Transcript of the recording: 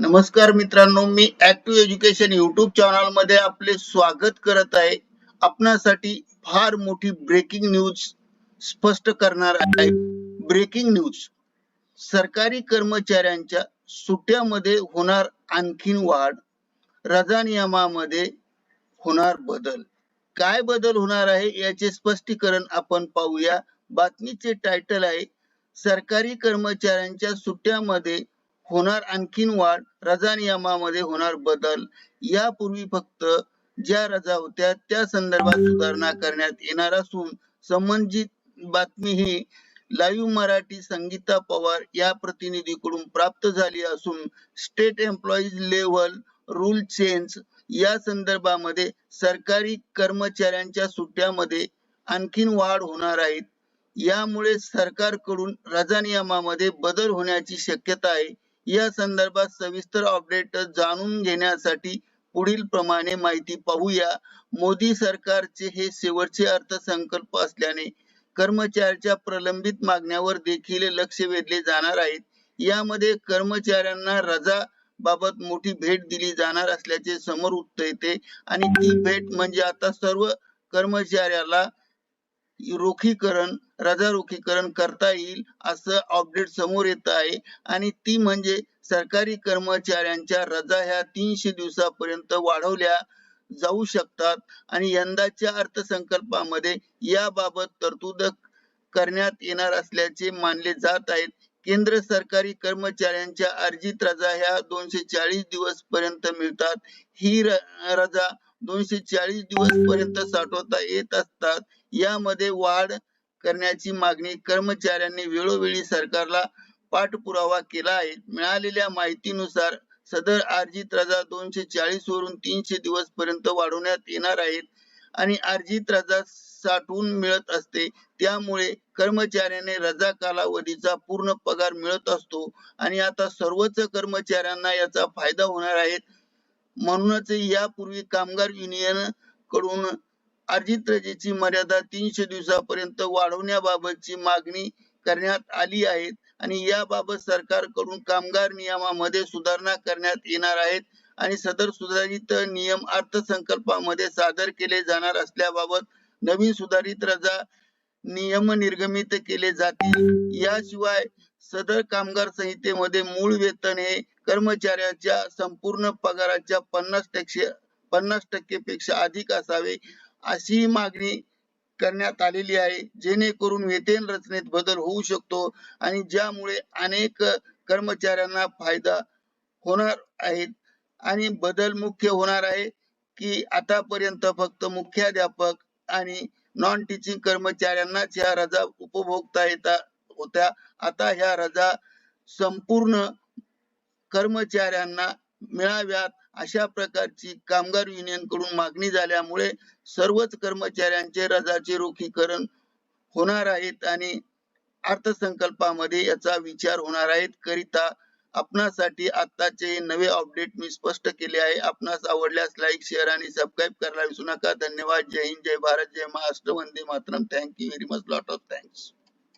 नमस्कार मित्रांनो मी ऍक्टिव्ह एज्युकेशन युट्यूब चॅनलमध्ये आपले स्वागत करत आहे. आपणासाठी फार मोठी ब्रेकिंग न्यूज स्पष्ट करणार आहे. ब्रेकिंग न्यूज सरकारी कर्मचाऱ्यांच्या सुट्ट्यामध्ये होणार आणखीन वाढ. रजा नियमामध्ये होणार बदल. काय बदल होणार आहे याचे स्पष्टीकरण आपण पाहूया. बातमीचे टायटल आहे सरकारी कर्मचाऱ्यांच्या सुट्ट्यामध्ये होणार आणखीन वाढ रजा नियमामध्ये होणार बदल. यापूर्वी फक्त ज्या रजा होत्या त्या संदर्भात सुधारणा करण्यात येणार असून संबंधित बातमी ही लाईव्ह मराठी संगीता पवार या प्रतिनिधीकडून प्राप्त झाली असून state employees level rule change या संदर्भामध्ये सरकारी कर्मचाऱ्यांच्या सुट्ट्यामध्ये आणखीन वाढ होणार आहेत यामुळे सरकारकडून रजा नियमामध्ये बदल होण्याची शक्यता आहे. या संदर्भात सविस्तर अपडेट जाणून घेण्यासाठी पुढील प्रमाणे माहिती पाहूया. मोदी सरकारचे हे शेवटचे अर्थसंकल्प असल्याने कर्मचाऱ्याच्या प्रलंबित मागण्यावर देखील लक्ष वेधले जाणार आहेत यामध्ये कर्मचाऱ्यांना रजा बाबत मोठी भेट दिली जाणार असल्याचे समोर उत्तर येते आणि ती भेट म्हणजे आता सर्व कर्मचाऱ्याला रोखीकरण रजारोखीकरण करता येईल असं अपडेट समोर येत आहे. आणि ती म्हणजे सरकारी कर्मचाऱ्यांच्या रजा ह्या तीनशे दिवसापर्यंत वाढवल्या जाऊ शकतात. आणि यंदाच्या अर्थसंकल्पामध्ये याबाबत तरतूद करण्यात येणार असल्याचे मानले जात आहेत. केंद्र सरकारी कर्मचाऱ्यांच्या अर्जित रजा ह्या दोनशे चाळीस दिवस पर्यंत मिळतात. ही रजा दोनशे चाळीस दिवस पर्यंत साठवता येत असतात. यामध्ये वाढ करण्याची मागणी कर्मचाऱ्यांनी वेळोवेळी सरकारला पाठपुरावा केला आहे. मिळालेल्या माहितीनुसार सदर अर्जित रजा दोनशे चाळीस वरून तीनशे दिवस पर्यंत वाढवण्यात येणार आहेत आणि अर्जित रजा साठवून मिळत असते. त्यामुळे कर्मचाऱ्याने रजा कालावधीचा पूर्ण पगार मिळत असतो आणि आता सर्वच कर्मचाऱ्यांना याचा फायदा होणार आहे. म्हणूनच यापूर्वी कामगार युनियनकडून अर्जित रजेची मर्यादा तीनशे दिवसापर्यंत वाढवण्याबाबतची मागणी करण्यात आली आहे आणि याबाबत सरकारकडून कामगार नियमामध्ये सुधारणा करण्यात येणार आहेत आणि सदर सुधारित नियम अर्थसंकल्पामध्ये सादर केले जाणार असल्याबाबत नवीन सुधारित रजा नियम निर्गमित केले जातील. याशिवाय सदर कामगार संहितेमध्ये मूळ वेतन हे कर्मचाऱ्याच्या संपूर्ण पगाराच्या पन्नास टक्के पन्नास टक्के पेक्षा अधिक असावे. अशी मागणी करण्यात आलेली आहे. जेणेकरून वेतन रचनेत बदल होऊ शकतो आणि ज्यामुळे अनेक कर्मचाऱ्यांना फायदा होणार आहेत आणि बदल मुख्य होणार आहे की आतापर्यंत फक्त मुख्याध्यापक आणि नॉन टीचिंग कर्मचाऱ्यांनाच ह्या रजा उपभोगता येतात होत्या. आता ह्या रजा संपूर्ण कर्मचाऱ्यांना मिळाव्यात. अशा प्रकारची कामगार युनियनकडून मागणी झाल्यामुळे सर्वच कर्मचाऱ्यांचे रजाचे रोखीकरण होणार आहेत आणि अर्थसंकल्पामध्ये याचा विचार होणार आहेत. करिता आपणासाठी आताचे नवे अपडेट मी स्पष्ट केले आहे. आपणास आवडल्यास लाईक शेअर आणि सबस्क्राईब करायला विसरू नका. धन्यवाद. जय हिंद. जय भारत. जय महाराष्ट्र. वंदे Mataram. Thank you very much lot of thanks